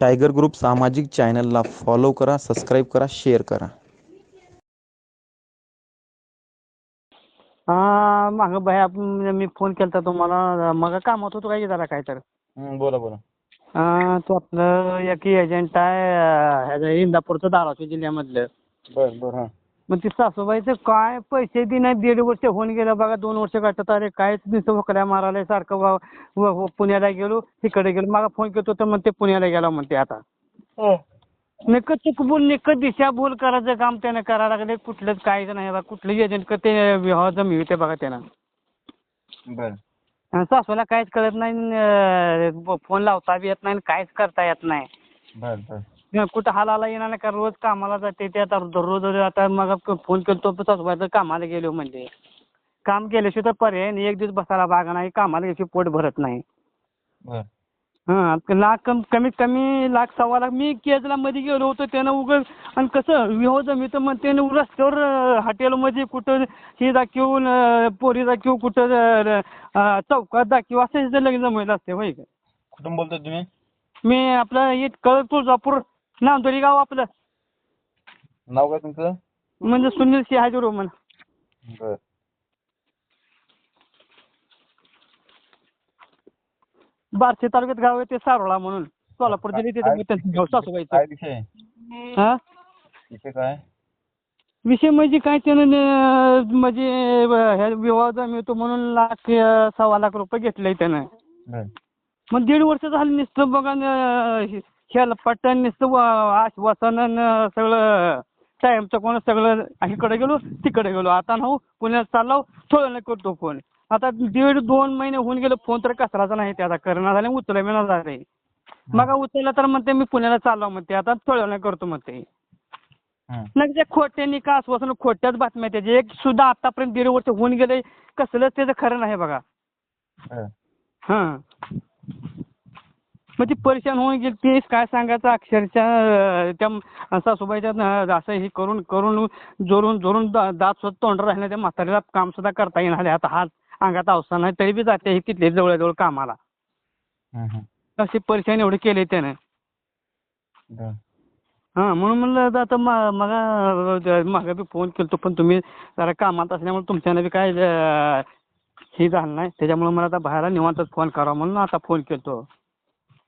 Tiger group सामाजिक चॅनलला follow करा सबस्क्राईब करा शेअर करा. हा मागं बाय आपण मी फोन केलता तुम्हाला. मग कामात होतो काय जरा काय तर हं, बोला बोला. तो आपलं एक एजंट आहे ह्याचं इंदापूरचं धाराशिव जिल्ह्यामधलं. बर बर हां. मग ती सासूबाईचं काय पैसे दे नाही दीड वर्ष होऊन गेलं बघा दोन वर्ष काढतात अरे कायच नुसतं वकड्या मारायला सारखं वा- व- व- पुण्याला गेलो तिकडे गेलो मागा फोन केलतो तर म्हणते पुण्याला गेला म्हणते आता. नेकं चुकबुल नेकं दिशाभूल करायचं काम त्यानं करायला लागले कुठलंच काहीच नाही बघा कुठलंच एजंट ते विवाह जमिळते बघा त्यानं. बर. आणि सासूला काहीच कळत नाही न, फोन लावता बी येत नाही न काहीच करता येत नाही. बर बर. कुठं हालाला येणार नाही का रोज कामाला जाते ते आता दररोज आता मग फोन केलतो पण सासूबाईचं कामाला गेलो म्हणजे काम केल्याशिवाय तर पर्याय नाही एक दिवस बसायला बागा नाही कामाला गेल्याशिवाय पोट भरत नाही. हां लाख कम कमीत कमी लाख सव्वा लाख मी केजला मध्ये गेलो होतो त्यानं उगाच आणि कसं विहो जमीत मग त्यानं रस्त्यावर अं, हॉटेलमध्ये कुठं हे दाखवून अं, पोरी दाखवू कुठं चौकात दाखवू असं लग्न जमवलं असते होय का? कुठून बोलताय तुम्ही? मी आपलं हे कळ तुळजापूर नांदोली गाव आपलं. नाव काय तुमचं? म्हणजे सुनील सिंहाजी रोमन. बर. बार्शी तालुक्यात गाव आहे ते सारोळा म्हणून. सोलापूर जिल्ह्यात येतं त्यांचं गाव सासूबाईचं. काय विषय? हा? विषय काय? विषय म्हणजे काय त्यानं न- म्हणजे ह्या विवाह जमिळतो म्हणून लाख अं, सव्वा लाख रुपये घेतले त्यानं. बर. मग दीड वर्ष झालं नुसतं बघा न, ह्याला व- आश्वासन न सगळं टाईमचं कोण सगळं इकडे गेलो तिकडे गेलो. आता ना हो पुण्यात चाललो थोडं नाही करतो फोन. आता दीड दोन महिने होऊन गेले फोन तर कसराचा नाही त्याचा करणार झाले उचलायला झाले. मग उचलला तर म्हणते मी पुण्याला चाललो म्हणते आता थोडं नाही करतो म्हणते. नाही त्या खोट्यांनी का आश्वासन खोट्याच बातम्या त्याचे एक सुद्धा आतापर्यंत दीड वर्ष होऊन गेले कसलंच त्याचं खरं नाही बघा. हां. मग ती परेशान होऊन गेली. तेच काय सांगायचं? अक्षरशः त्या सासूबाईच्या असं हे करून करून जोरून जोरून दा- दात सुद्धा तोंड राहिलं. त्या म्हातारीला काम सुद्धा करता येणार आता हात अंगात अवसान नाही तरी बी जाते हे तिथले जवळजवळ कामाला. अशी परेशान एवढे केले त्यानं. हां म्हणून म्हणलं आता मग मागं बी फोन केलतो पण तुम्ही जरा कामात असल्यामुळे तुमच्यानं बी काय हे झालं नाही. त्याच्यामुळे मला आता बाहेर निवांतच फोन करावा म्हणून आता फोन केलतो.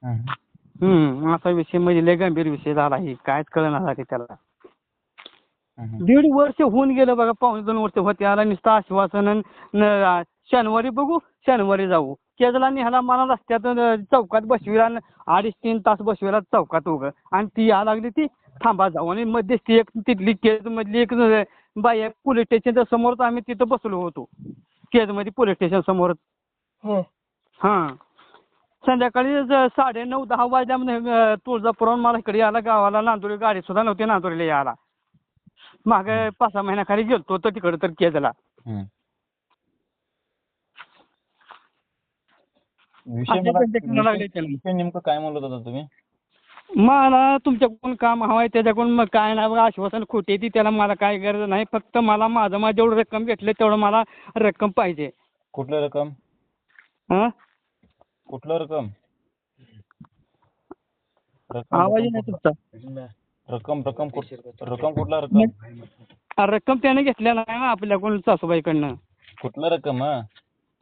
हम्म. असा विषय म्हणजे लय गंभीर विषय झाला ही. कायच कळणार झाले त्याला. दीड वर्ष होऊन गेलं बघा पावणे दोन वर्ष होते. आला नुसतं आश्वासन शनिवारी बघू शनिवारी जाऊ. केजला निघाला मला रस्त्यात चौकात बसविला अडीच तीन तास बसविला चौकात उगं आणि ती या लागली ती थांबा जाऊ. आणि मध्यस्थी एक तिथली केज मधली एक बाई पोलीस स्टेशनच्या समोरच आम्ही तिथं बसलो होतो. केजमध्ये पोलीस स्टेशन समोरच. हां. संध्याकाळी ज- साडे नऊ दहा वाजल्यामध्ये तुळजापुराहून मला इकडे यायला गावाला नांदुरी गाडी सुद्धा नव्हती नांदुरीला यायला. मागे पाच सहा महिन्याखाली गेलतो तर तिकडे तर केजला. विषय असे मला धंदे करायला लागले विषय त्याला. विषय नेमकं काय म्हणत होता तुम्ही? मला तुमच्याकडून काम हवं आहे त्याच्याकडून मग काय नाही बघा आश्वासन खोटी ती त्याला मला काय गरज नाही फक्त मला माझं माझं जेवढं रक्कम भेटले तेवढं मला रक्कम पाहिजे. कुठलं रक्कम? हां कुठलं रक्कम? रक्कम आवाज नाही? तुमचा. रक्कम रक्कम कुठ- रक्कम कुठला रक्कम? आ, रक्कम त्याने घेतलेला नाही ना आपल्याकडून सासूबाईकडनं. कुठलं रक्कम हा?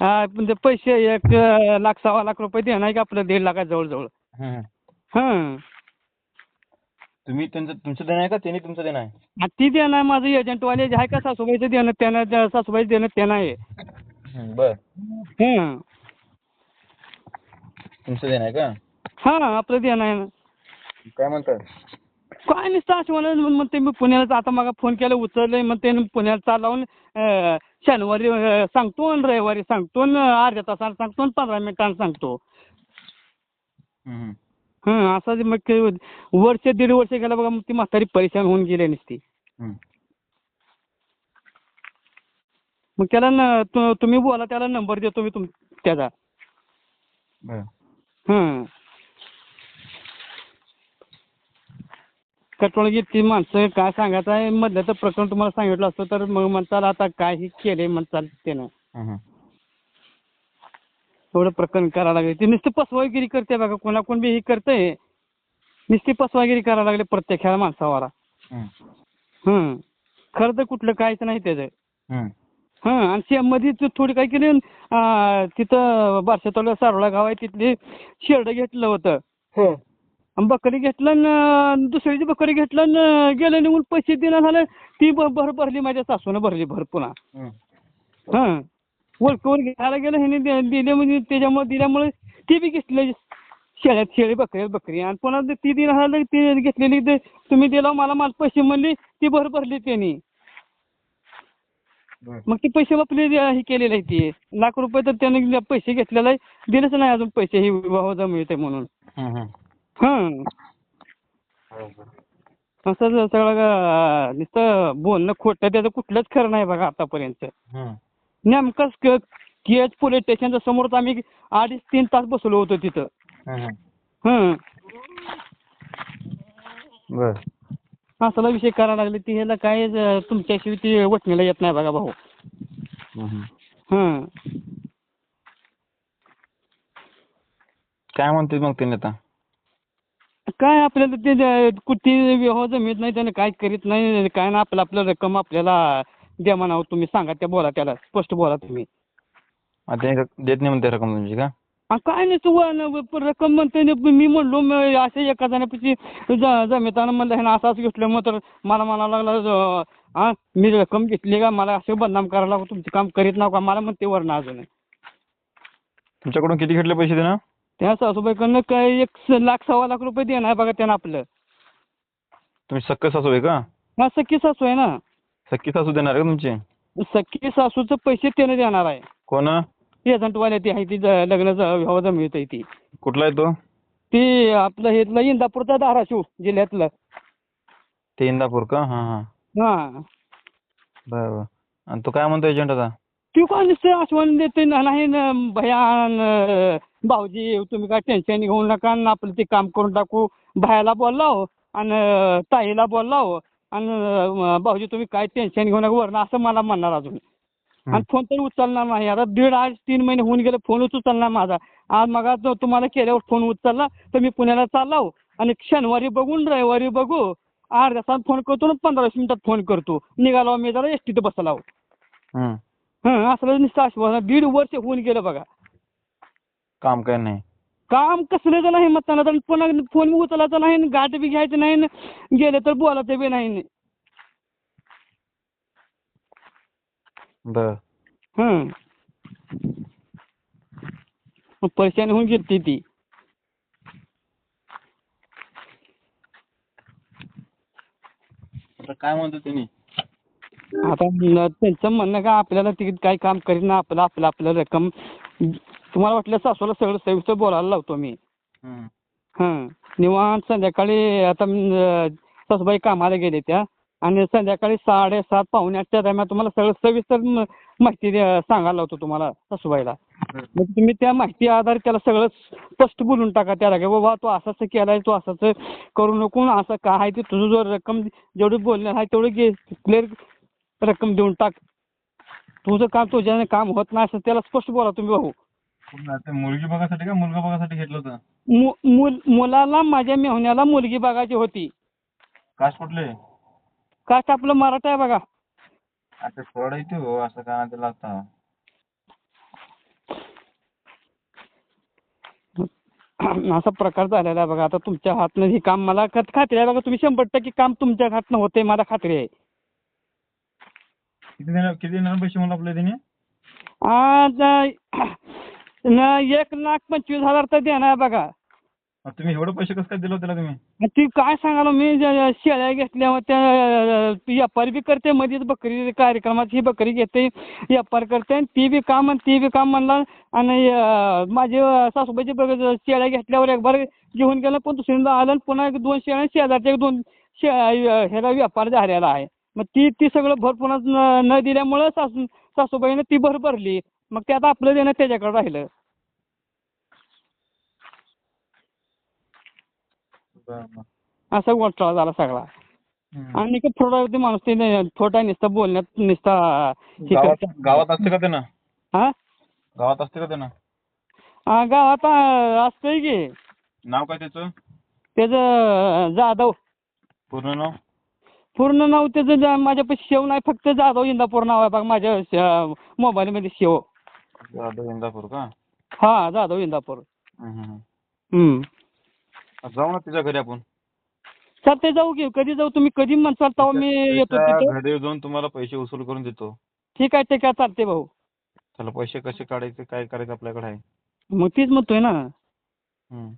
हा म्हणजे पैसे एक अं, लाख सव्वा लाख रुपये देणं आहे का आपलं दीड लाखा जवळजवळ. हं. हां. तुम्ही त्यांचं तुमचं देणं आहे का? त्यांनी तुमचं देणं आहे? आ, ती देणं आहे माझं एजंटवाले जे आहे का सासूबाईचं देणं त्यानं त्या सासूबाईचं देणं त्यानं आहे. बर. हां. तुमचं देणं आहे का? हां आपलं देणं आहे ना. काय म्हणतात? काय नुसतं असं म्हणा म्हणते मी पुण्याला आता मग फोन केला उचललंय मग ते पुण्याला चालवून अं, शनिवारी अं, सांगतो आणि रविवारी सांगतो आणि अर्ध्या तासानं सांगतो आणि पंधरा मिनिटांनी सांगतो. हं असं ते मग ते वर्ष दीड वर्ष गेलं बघा मग ती म्हातारी परेशान होऊन गेली नुसती. मग त्याला न तु- तुम्ही बोला त्याला नंबर देतो मी तुम त्याचा. बर. हं कटोळगी ती माणसं काय सांगायचं आहे? मधलं तर प्रकरण तुम्हाला सांगितलं असतं तर मग म्हणताल आता काय हे केले म्हणताल त्यानं. एवढं प्रकरण करायला लागले. ती नुसतं फसवागिरी करते बघा कोणाकोण बी हे करते नुसती पसवागिरी करायला लागले प्रत्येक ह्या माणसावर. हम्म. खरं तर कुठलं काहीच नाही त्याचं. हं आणि ते मध्ये थोडी काय केली तिथं बारशातवलं सारोळा गाव आहे तिथली शेरडं घेतलं होतं. आणि बकरी घेतलं न दुसऱ्याची बकरी घेतलं गेलं निघून पैसे देणं झालं ती भर भरली माझ्या सासूनं भरली भर पुन्हा. हं. घ्यायला गेलं ह्याने दिले म्हणजे त्याच्यामुळे दिल्यामुळे ती बी घेतली. शेळ्यात शेळी बकरी बकरी. आणि पुन्हा ते दिन झालं ती घेतलेली ते तुम्ही दिला मला मला पैसे म्हणली ती भर भरली त्यांनी. मग ते पैसे आपले जे हे केलेले आहे ते. लाख रुपये तर त्याने पैसे घेतलेले आहे दिलेच नाही अजून पैसे हे विवाह मिळते म्हणून. हम्म. हं. असं जर सगळं नुसतं बोलणं खोटं त्याचं कुठलंच खरं नाही बघा आतापर्यंत. नेमकंच क- केज पोलीस स्टेशनच्या समोरच आम्ही अडीच तीन तास बसलो होतो तिथं. हम्म. हं. बर. असला विषय करायला लागले ती ह्याला काय ज- तुमच्याशिवाय ती वटणीला येत नाही बघा भाऊ. हम्म. हं. काय म्हणते मग ते नेता? काय आपल्याला ते ज- कुठे व्यवहार जमीत नाही त्याने काय करीत नाही काय ना आपलं आपलं रक्कम आपल्याला द्या म्हणावं तुम्ही सांगा त्या बोला त्याला स्पष्ट बोला तुम्ही. आता हे देत नाही म्हणते रक्कम तुमची का? काय नाही तू प- रक्कम म्हणते न, मी म्हणलो म- असे एका जणापाशी ज- जमितानं म्हणलं ह्यानं असं असं घेतलं मग तर मला म्हणायला लागला हा मी रक्कम घेतली का? मला असे बदनाम करायला लागलो तुमचं काम करीत नाव का मला म्हणते वरनं अजून. तुमच्याकडून किती घेतले पैसे देणं त्या सासूबाईकडनं काय एक स- लाख सव्वा लाख रुपये देणार बघा त्यानं आपलं. तुम्ही सक्क सासू आहे का? हा सख्खी सासू आहे ना. सक्की सासू देणार आहे का तुमची? सख्खी सासूचं पैसे त्यानं देणार आहे. कोण? एजंटवाले ती आहे ती ज- लग्न विवाह जमिळत आहे ती. कुठला आहे तो? ती आपलं हे इंदापूरचा धाराशिव जिल्ह्यातलं. ते इंदापूर का? हां हां. हा. बरं बरं. आणि तो काय म्हणतो एजंट आता? ती कोण नुसतं आश्वासन देते न- नाही न भया न भाऊजी तुम्ही काय टेन्शन घेऊ नका न आपलं ते काम करून टाकू. भायाला बोललाव आणि ताईला बोललाव. आणि भाऊजी तुम्ही काय टेन्शन घेऊ नका वरनं असं मला म्हणणार अजून. आणि फोन तर उचलणार नाही. आता दीड आज तीन महिने होऊन गेले फोनच उचलणार माझा. आज मग तुम्हाला केल्यावर फोन उचलला तर मी पुण्याला चाललाव. आणि शनिवारी बघून रविवारी बघू. अर्ध्या तासात फोन करतो ना पंधरा मिनिटात फोन करतो. निघालो मी जरा एस टीत बसलाव. हं असलं नुसतं आश्वासन. दीड वर्ष होऊन गेलं बघा. काम काय नाही. काम कसलं नाही मग त्यांना तर पुन्हा फोन उचलायचा नाही गाठ बी घ्यायचं नाही गेले तर बोलायचं बी नाही. बर. हं मग परेशानी होऊन गेली ती. आता काय म्हणतो त्यांनी आता न- त्यांचं म्हणणं का आपल्याला तिकीट काही काम करीत ना आपलं आपलं आपलं रक्कम. तुम्हाला वाटलं सासूला सगळं सविस्तर बोलायला लावतो मी. हम्म. हं निवांत संध्याकाळी आता सासूबाई कामाला गेले त्या. आणि संध्याकाळी साडेसात पावणे आठच्या दरम्यान तुम्हाला सगळं सविस्तर म- माहिती द्या- सांगायला लावतो तुम्हाला सासूबाईला. मग तुम्ही त्या माहिती आधारे त्याला सगळं स्पष्ट बोलून टाका त्याला की बाबा तू असं असं केलाय तू असं करू नको असं काय आहे ते तुझं जो रक्कम जेवढी बोलणार आहे तेवढी घे क्लिअर रक्कम देऊन टाक. तुझं काम तुझ्याने काम होत नाही असं त्याला स्पष्ट बोला तुम्ही भाऊ. मुलगी बघासाठी का मुलगा बघासाठी घेतलं होतं? मु- मुल मुलाला माझ्या मेहुण्याला मुलगी बघायची होती. कास्ट कुठले? कास्ट आपलं मराठा आहे बघा. आता थोडं येते हो असं काय त्याला आता असा प्रकार झालेला आहे बघा. आता तुमच्या हातनं हे काम मला खत खात्री आहे बघा. तुम्ही शंभर टक्के काम तुमच्या हातनं होते मला खात्री आहे. किती देणार किती देणार पैसे मला आपले त्याने आज न एक लाख पंचवीस हजार तर देणार बघा. मग तुम्ही एवढं पैसे कसं काय दिलं त्याला तुम्ही? ती काय सांगालो मी शेळ्या घेतल्या होत्या व्यापारी बी करते मध्येच बकरी कार्यक्रमात ही बकरी घेते व्यापार करते आणि ती बी काम आणि ती बी काम म्हणला आणि अं, माझे अं, बघ शेळ्या घेतल्यावर एक बार घेऊन गेलं पण दुसऱ्यांदा आलं आणि पुन्हा एक दोन शेळ्या शेजारच्या एक दोन शेळ्या ह्याला व्यापार झालेला आहे. मग ती ती सगळं भर पुन्हा न- न दिल्यामुळं सासू सासूबाईनं ती भर भरली. मग ते आता आपलं देणं त्याच्याकडे राहिलं. असा घोटाळा झाला सगळा. आणि का थोडा माणूस ते थोडा नुसता बोलण्यात नुसता गावात असते का त्यानं? हा? गावात असते का त्यानं? हा, गावात असतंय की. नाव काय त्याचं? त्याचं जाधव. पूर्ण नाव? पूर्ण नाव त्याचं माझ्यापाशी शेव नाही फक्त जाधव इंदापूर नाव आहे बघा माझ्या श- मोबाईलमध्ये शेव. जाधव इंदापूर का? हा जाधव इंदापूर. हम्म. जाऊ ना तिच्या घरी आपण. चालतंय जाऊ की. कधी जाऊ तुम्ही? कधी म्हणसाल तेव्हा मी येतो तिथं. घरी जाऊन तुम्हाला पैसे वसूल करून देतो. ठीक आहे ठीक आहे. चालते भाऊ. त्याला पैसे कसे काढायचे काय करायचं आपल्याकडे आहे. मग तीच म्हणतोय ना. हम्म.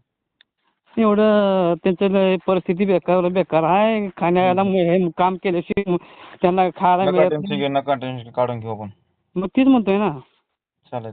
एवढं त्यांचं लय परिस्थिती बेकार बेकार आहे. खाण्याला हे काम केल्याशिवाय त्यांना खायला नका मिळत टेन्शन नाही. घेऊ नका टेन्शन काढून घेऊ आपण. मग तीच म्हणतोय ना. चालेल.